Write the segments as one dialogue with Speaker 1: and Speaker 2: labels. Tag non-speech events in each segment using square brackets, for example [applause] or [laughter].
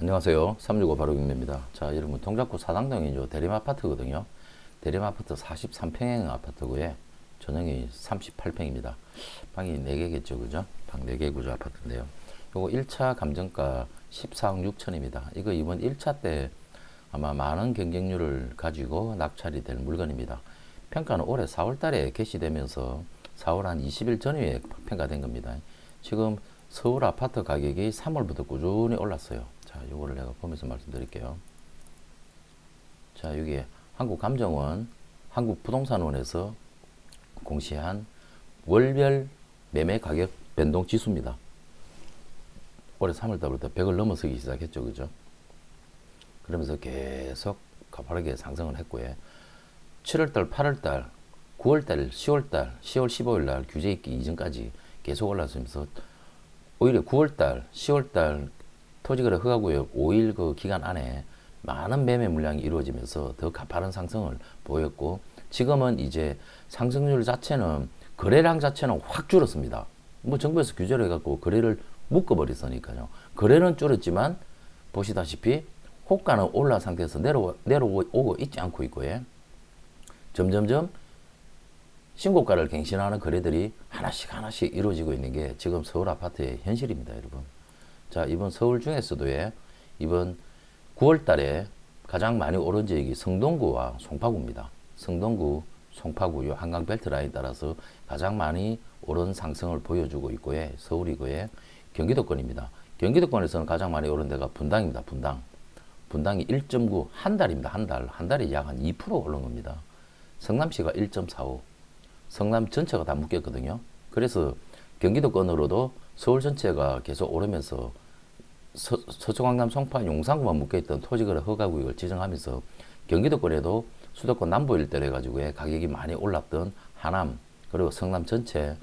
Speaker 1: 안녕하세요. 365 바로경입니다. 자, 여러분 동작구 사당동이죠. 대림 아파트거든요. 대림 아파트 43평형 아파트고요. 전용이 38평입니다. 방이 4개겠죠, 그죠? 방 4개 구조 아파트인데요. 요거 1차 감정가 14억 6천입니다. 이거 이번 1차 때 아마 많은 경쟁률을 가지고 낙찰이 될 물건입니다. 평가는 올해 4월 달에 개시되면서 4월 한 20일 전후에 평가된 겁니다. 지금 서울 아파트 가격이 3월부터 꾸준히 올랐어요. 자, 요거를 내가 보면서 말씀드릴게요. 자, 여기 한국감정원, 한국부동산원에서 공시한 월별 매매 가격 변동 지수입니다. 올해 3월 달부터 100을 넘어서기 시작했죠. 그죠? 그러면서 계속 가파르게 상승을 했고요. 7월달, 8월달, 9월달, 10월달, 10월 15일날 규제 있기 이전까지 계속 올랐으면서 오히려 9월달, 10월달 토지거래 허가구역 5일 그 기간 안에 많은 매매 물량이 이루어지면서 더 가파른 상승을 보였고 지금은 이제 상승률 자체는 거래량 자체는 확 줄었습니다. 뭐 정부에서 규제를 해갖고 거래를 묶어버렸으니까요. 거래는 줄었지만 보시다시피 호가는 올라 상태에서 내려 내려오고 있지 않고 있고요. 점점점 신고가를 갱신하는 거래들이 하나씩 하나씩 이루어지고 있는 게 지금 서울 아파트의 현실입니다, 여러분. 자, 이번 서울 중에서도 예, 이번 9월 달에 가장 많이 오른 지역이 성동구와 송파구입니다. 성동구, 송파구 요 한강 벨트 라인 따라서 가장 많이 오른 상승을 보여주고 있고요. 서울이고요. 경기도권입니다. 경기도권에서는 가장 많이 오른 데가 분당입니다. 분당. 분당이 1.9 한 달입니다. 한 달. 한 달에 약 한 2% 오른 겁니다. 성남시가 1.45. 성남 전체가 다 묶였거든요. 그래서 경기도권으로도 서울 전체가 계속 오르면서 서, 서초 강남 송파 용산구만 묶여있던 토지거래 허가구역을 지정하면서 경기도권에도 수도권 남부 일대로 해가지고 가격이 많이 올랐던 하남 그리고 성남 전체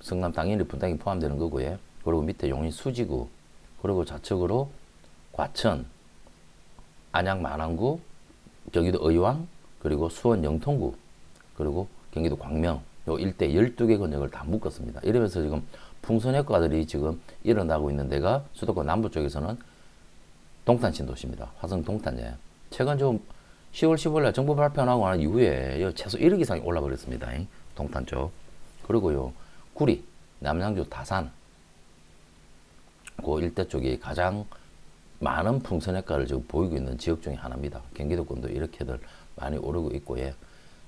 Speaker 1: 성남 당연히 분당이 포함되는 거고요. 그리고 밑에 용인 수지구 그리고 좌측으로 과천 안양 만안구 경기도 의왕 그리고 수원 영통구 그리고 경기도 광명 요 일대 12개 권역을 다 묶었습니다. 이러면서 지금 풍선 효과들이 지금 일어나고 있는 데가 수도권 남부 쪽에서는 동탄 신도시입니다. 화성 동탄에 최근 좀 10월 15일 날 정부 발표 나고 난 이후에 요 최소 1억 이상이 올라 버렸습니다. 동탄 쪽. 그리고요. 구리, 남양주 다산 그 일대 쪽이 가장 많은 풍선 효과를 지금 보이고 있는 지역 중에 하나입니다. 경기도권도 이렇게들 많이 오르고 있고 예.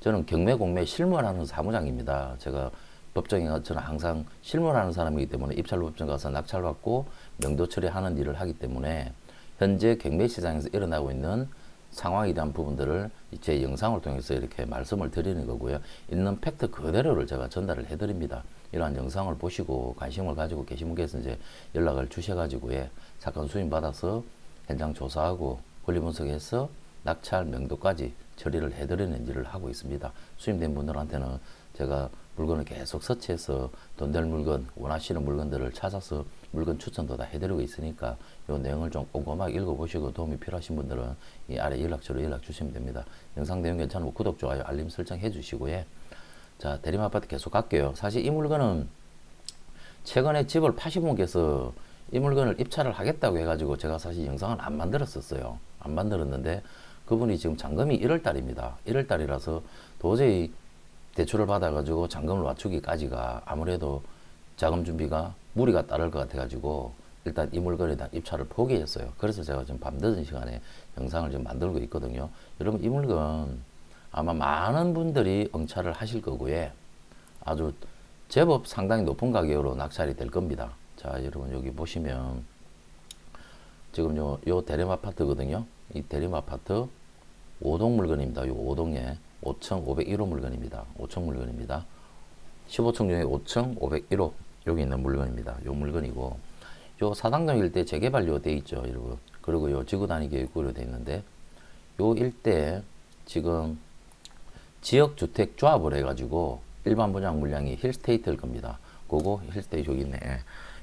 Speaker 1: 저는 경매 공매 실무하는 사무장입니다. 제가 법정에 가 저는 항상 실무하는 사람이기 때문에 입찰로 법정 가서 낙찰 받고 명도 처리하는 일을 하기 때문에 현재 경매 시장에서 일어나고 있는 상황에 대한 부분들을 제 영상을 통해서 이렇게 말씀을 드리는 거고요. 있는 팩트 그대로를 제가 전달을 해드립니다. 이러한 영상을 보시고 관심을 가지고 계신 분께서 이제 연락을 주셔가지고 예, 사건 수임 받아서 현장 조사하고 권리 분석해서 낙찰 명도까지 처리를 해드리는 일을 하고 있습니다. 수임된 분들한테는 제가 물건을 계속 서치해서 돈 될 물건, 원하시는 물건들을 찾아서 물건 추천도 다 해드리고 있으니까 이 내용을 좀 꼼꼼하게 읽어보시고 도움이 필요하신 분들은 이 아래 연락처로 연락 주시면 됩니다. 영상 내용 괜찮으면 구독, 좋아요, 알림 설정 해주시고요. 자, 대림아파트 계속 갈게요. 사실 이 물건은 최근에 집을 파신 분께서 이 물건을 입찰을 하겠다고 해가지고 제가 사실 영상을 안 만들었었어요. 안 만들었는데 그분이 지금 잔금이 1월 달입니다. 1월 달이라서 도저히 대출을 받아가지고 잔금을 맞추기까지가 아무래도 자금 준비가 무리가 따를 것 같아가지고 일단 이 물건에 대한 입찰을 포기했어요. 그래서 제가 지금 밤늦은 시간에 영상을 지금 만들고 있거든요. 여러분 이 물건 아마 많은 분들이 응찰을 하실 거고요. 아주 제법 상당히 높은 가격으로 낙찰이 될 겁니다. 자, 여러분 여기 보시면 지금 요, 요 대림 아파트거든요. 이 대림 아파트 5동 물건입니다. 요 5동에 5,501호 물건입니다. 5천 물건입니다. 15층 중에 5,501호 여기 있는 물건입니다. 요 물건이고 요 사당동 일대 재개발료 돼 있죠, 여러분. 그리고 요 지구 단위 계획구로 돼 있는데 요 일대 지금 지역 주택 조합을 해 가지고 일반 분양 물량이 힐스테이트일 겁니다. 그거 힐스테이트 여기 있네.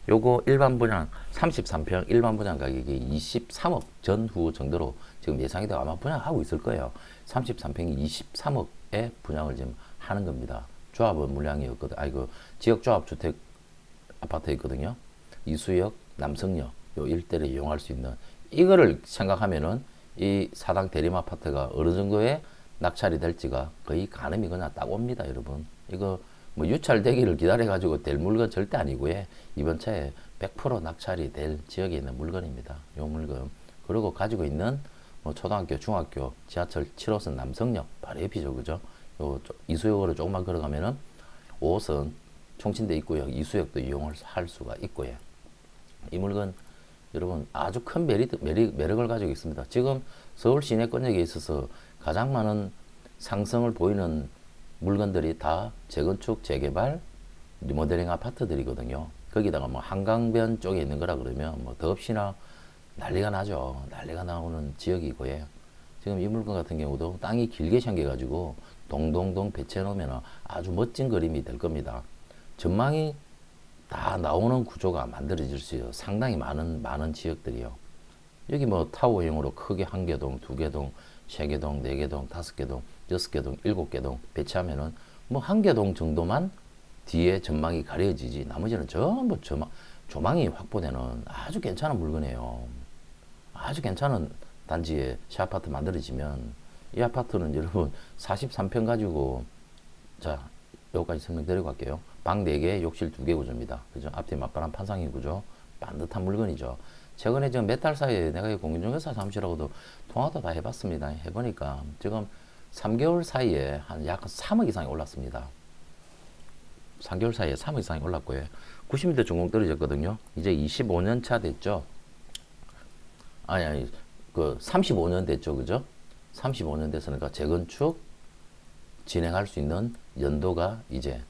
Speaker 1: 요거 일반 분양 33평 일반 분양 가격이 23억 전후 정도로 지금 예상이 되고 아마 분양하고 있을 거예요. 33평이 23억에 분양을 지금 하는 겁니다. 조합은 물량이었거든. 아이고 지역 조합 주택 아파트 있거든요. 이수역, 남성역 요 일대를 이용할 수 있는 이거를 생각하면은 이 사당 대림 아파트가 어느 정도의 낙찰이 될지가 거의 가늠이 그냥 딱 옵니다, 여러분. 이거 뭐 유찰되기를 기다려 가지고 될 물건 절대 아니고요. 이번 차에 100% 낙찰이 될 지역에 있는 물건입니다. 요 물건. 그리고 가지고 있는 뭐 초등학교, 중학교, 지하철 7호선 남성역 바로 옆이죠, 그죠? 요 조- 이수역으로 조금만 걸어가면은 5호선 총친대 입구역, 이수역도 이용을 할 수가 있고요. 이 물건 여러분 아주 큰 메리트, 메리, 매력을 가지고 있습니다. 지금 서울 시내권역에 있어서 가장 많은 상승을 보이는 물건들이 다 재건축, 재개발, 리모델링 아파트들이거든요. 거기다가 뭐 한강변 쪽에 있는 거라 그러면 뭐 더없이나 난리가 나죠. 난리가 나오는 지역이고요. 지금 이 물건 같은 경우도 땅이 길게 생겨가지고 동동동 배치해 놓으면 아주 멋진 그림이 될 겁니다. 전망이 다 나오는 구조가 만들어질 수 있어요. 상당히 많은 많은 지역들이요. 여기 뭐 타워형으로 크게 한 개 동, 두 개 동, 세 개 동, 네 개 동, 다섯 개 동, 여섯 개 동, 일곱 개동 배치하면은 뭐 한 개동 정도만 뒤에 전망이 가려지지 나머지는 전부 조망, 조망이 확보되는 아주 괜찮은 물건이에요. 아주 괜찮은 단지에 새 아파트 만들어지면 이 아파트는 [laughs] 여러분 43평 가지고 자 여기까지 설명드리고 갈게요. 방 4개, 욕실 2개 구조입니다. 그죠? 앞뒤 맞바람 판상이 구조. 반듯한 물건이죠. 최근에 지금 몇 달 사이에 내가 이 공인중개사 잠시라고도 통화도 다 해봤습니다. 해보니까 지금 3개월 사이에 한 약 3억 이상이 올랐습니다. 3개월 사이에 3억 이상이 올랐고요. 90m 중공 떨어졌거든요. 이제 25년 차 됐죠. 아니, 아니, 그 35년 됐죠. 그죠? 35년 됐으니까 재건축 진행할 수 있는 연도가 이제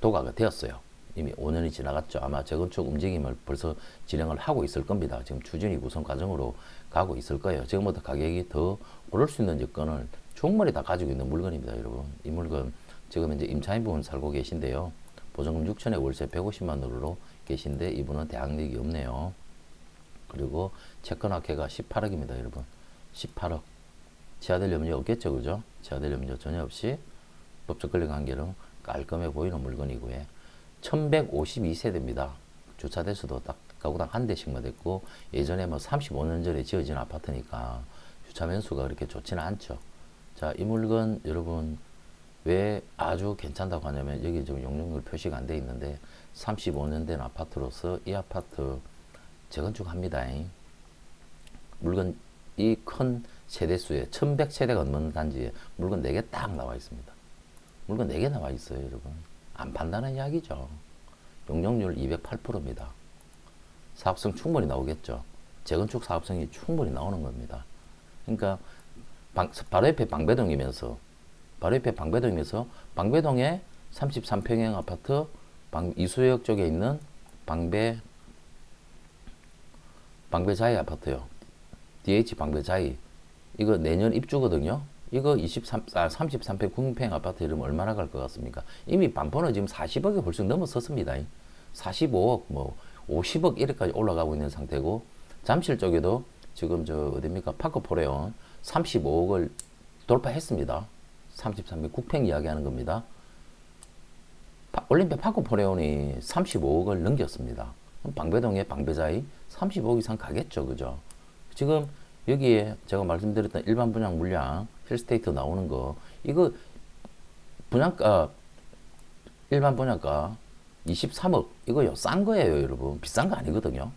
Speaker 1: 도가가 되었어요. 이미 5년이 지나갔죠. 아마 재건축 움직임을 벌써 진행을 하고 있을 겁니다. 지금 추진이 우선 과정으로 가고 있을 거예요. 지금부터 가격이 더 오를 수 있는 여건을 충분히 다 가지고 있는 물건입니다, 여러분. 이 물건 지금 이제 임차인 분 살고 계신데요. 보증금 6천에 월세 150만 원으로 계신데 이분은 대학력이 없네요. 그리고 채권학회가 18억입니다, 여러분. 18억. 치아될 염려 없겠죠, 그죠? 치아될 염려 전혀 없이 법적 권리 관계는 깔끔해 보이는 물건이고요. 1152세대입니다. 주차 대수도 딱 가구당 한 대씩만 됐고 예전에 뭐 35년 전에 지어진 아파트니까 주차 면수가 그렇게 좋지는 않죠. 자, 이 물건 여러분 왜 아주 괜찮다고 하냐면 여기 지금 용적률 표시가 안 돼 있는데 35년 된 아파트로서 이 아파트 재건축합니다. 물건 이 큰 세대수에 1100세대가 넘는 단지에 물건 4개 딱 나와 있습니다. 물건 4개 나와 있어요, 여러분. 안 판다는 이야기죠. 용적률 208%입니다. 사업성 충분히 나오겠죠. 재건축 사업성이 충분히 나오는 겁니다. 그러니까 방- 바로 옆에 방배동이면서 바로 옆에 방배동이면서 방배동에 33평형 아파트 방, 이수역 쪽에 있는 방배 방배자이 아파트요. DH 방배자이 이거 내년 입주거든요. 이거 23, 아, 33평 국민평 아파트 이러면 얼마나 갈 것 같습니까? 이미 반포는 지금 40억이 훨씬 넘어섰습니다. 45억, 뭐 50억 이렇게까지 올라가고 있는 상태고 잠실 쪽에도 지금 저 어딥니까 파크포레온 35억을 돌파했습니다. 33평 국평 이야기하는 겁니다. 파- 올림픽 파크포레온이 35억을 넘겼습니다. 그럼 방배동의 방배자이 35억 이상 가겠죠, 그죠? 지금 여기에 제가 말씀드렸던 일반 분양 물량 힐스테이트 나오는 거 이거 분양가 일반 분양가 23억 이거요 싼 거예요 여러분. 비싼 거 아니거든요.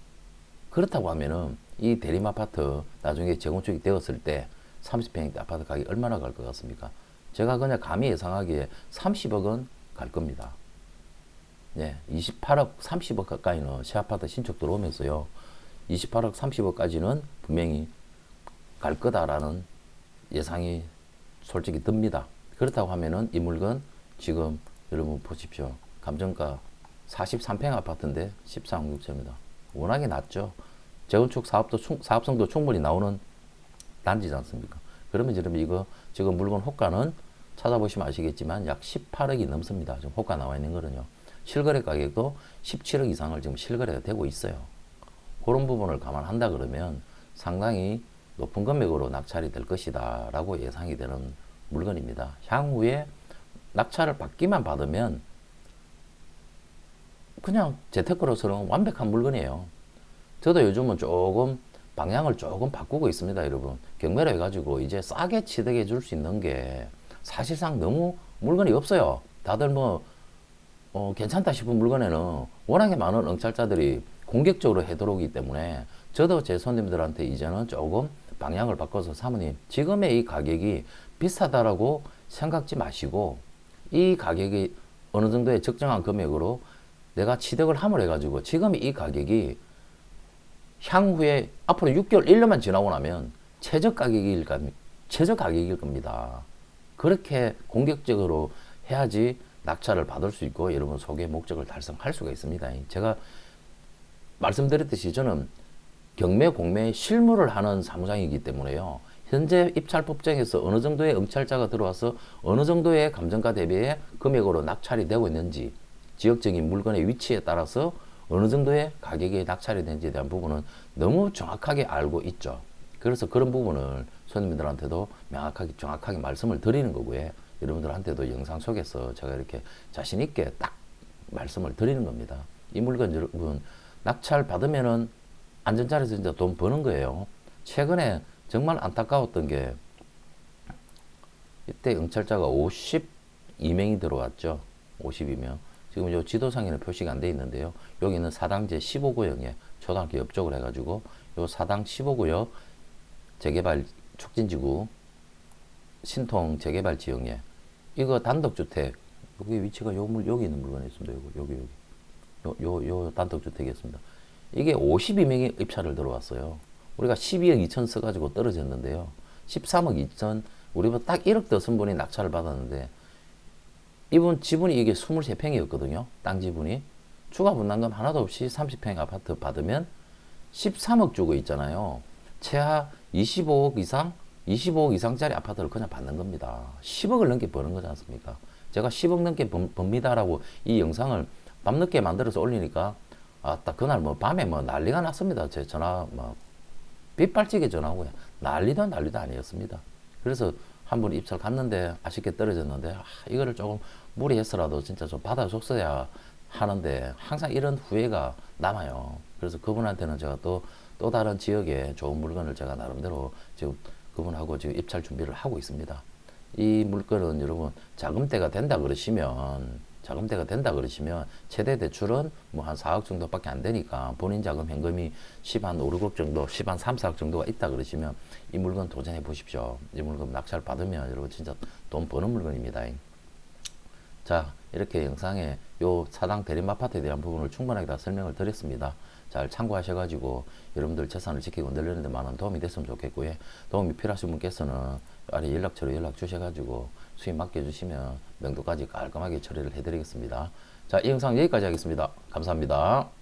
Speaker 1: 그렇다고 하면은 이 대림 아파트 나중에 재건축이 되었을 때 30평대 아파트 가격이 얼마나 갈 것 같습니까? 제가 그냥 감히 예상하기에 30억은 갈 겁니다 네, 28억, 30억 가까이는 새 아파트 신축 들어오면서요. 28억, 30억까지는 분명히 갈 거다라는 예상이 솔직히 듭니다. 그렇다고 하면은 이 물건 지금 여러분 보십시오. 감정가 43평 아파트인데 14억 6천입니다. 워낙에 낮죠. 재건축 사업도 충- 사업성도 충분히 나오는 단지지 않습니까? 그러면 여러분 이거 지금 물건 호가는 찾아보시면 아시겠지만 약 18억이 넘습니다. 지금 호가 나와 있는 거는요. 실거래 가격도 17억 이상을 지금 실거래가 되고 있어요. 그런 부분을 감안한다 그러면 상당히 높은 금액으로 낙찰이 될 것이다 라고 예상이 되는 물건입니다. 향후에 낙찰을 받기만 받으면 그냥 재테크로서는 완벽한 물건이에요. 저도 요즘은 조금 방향을 조금 바꾸고 있습니다, 여러분. 경매로 해가지고 이제 싸게 취득해 줄 수 있는 게 사실상 너무 물건이 없어요. 다들 뭐, 어, 괜찮다 싶은 물건에는 워낙에 많은 응찰자들이 공격적으로 해들어오기 때문에 저도 제 손님들한테 이제는 조금 방향을 바꿔서 사모님, 지금의 이 가격이 비싸다라고 생각지 마시고 이 가격이 어느 정도의 적정한 금액으로 내가 취득을 함을 해가지고 지금 이 가격이 향후에 앞으로 6개월, 1년만 지나고 나면 최저 가격일 겁 최저 가격일 겁니다. 그렇게 공격적으로 해야지 낙찰을 받을 수 있고 여러분 소개 목적을 달성할 수가 있습니다. 제가 말씀드렸듯이 저는 경매 공매 실무를 하는 사무장이기 때문에요. 현재 입찰 법정에서 어느 정도의 응찰자가 들어와서 어느 정도의 감정가 대비의 금액으로 낙찰이 되고 있는지 지역적인 물건의 위치에 따라서 어느 정도의 가격이 낙찰이 되는지에 대한 부분은 너무 정확하게 알고 있죠. 그래서 그런 부분을 손님들한테도 명확하게 정확하게 말씀을 드리는 거고요. 여러분들한테도 영상 속에서 제가 이렇게 자신 있게 딱 말씀을 드리는 겁니다. 이 물건 여러분 낙찰 받으면은 안전자리에서 진짜 돈 버는 거예요. 최근에 정말 안타까웠던 게 이때 응찰자가 52명이 들어왔죠. 52명. 지금 요 지도상에는 표시가 안 돼 있는데요. 여기는 사당제 15구역에 초등학교 옆쪽으로 해가지고 요 사당 15구역 재개발 촉진지구 신통 재개발 지역에 이거 단독주택 여기 위치가 요 물 여기 있는 물건이 있습니다. 요거 여기 여기 요 요 요 단독주택이었습니다. 이게 52명이 입찰을 들어왔어요. 우리가 12억 2천 써가지고 떨어졌는데요. 13억 2천 우리보다 딱 1억 더 쓴 분이 낙찰을 받았는데 이분 지분이 이게 23평이었거든요. 땅 지분이. 추가 분담금 하나도 없이 30평 아파트 받으면 13억 주고 있잖아요. 최하 25억 이상, 25억 이상짜리 아파트를 그냥 받는 겁니다. 10억을 넘게 버는 거지 않습니까? 제가 10억 넘게 번, 법니다라고 이 영상을 밤늦게 만들어서 올리니까 아따 그날 뭐 밤에 뭐 난리가 났습니다. 제 전화 뭐 빗발치게 전화하고요. 난리도 난리도 아니었습니다. 그래서 한분 입찰 갔는데 아쉽게 떨어졌는데 아, 이거를 조금 무리해서라도 진짜 좀 받아줬어야 하는데 항상 이런 후회가 남아요. 그래서 그분한테는 제가 또 또 다른 지역에 좋은 물건을 제가 나름대로 지금 그분하고 지금 입찰 준비를 하고 있습니다. 이 물건은 여러분 자금대가 된다 그러시면 자금대가 된다 그러시면 최대 대출은 뭐 한 4억 정도밖에 안 되니까 본인 자금 현금이 10한 5, 6억 정도, 10한 3, 4억 정도가 있다 그러시면 이 물건 도전해 보십시오. 이 물건 낙찰 받으면 여러분 진짜 돈 버는 물건입니다. 자, 이렇게 영상에 요 사당 대림 아파트에 대한 부분을 충분하게 다 설명을 드렸습니다. 잘 참고하셔가지고 여러분들 재산을 지키고 늘리는 데 많은 도움이 됐으면 좋겠고요. 도움이 필요하신 분께서는 아래 연락처로 연락 주셔가지고 수익 맡겨주시면 명도까지 깔끔하게 처리를 해드리겠습니다. 자, 이 영상 여기까지 하겠습니다. 감사합니다.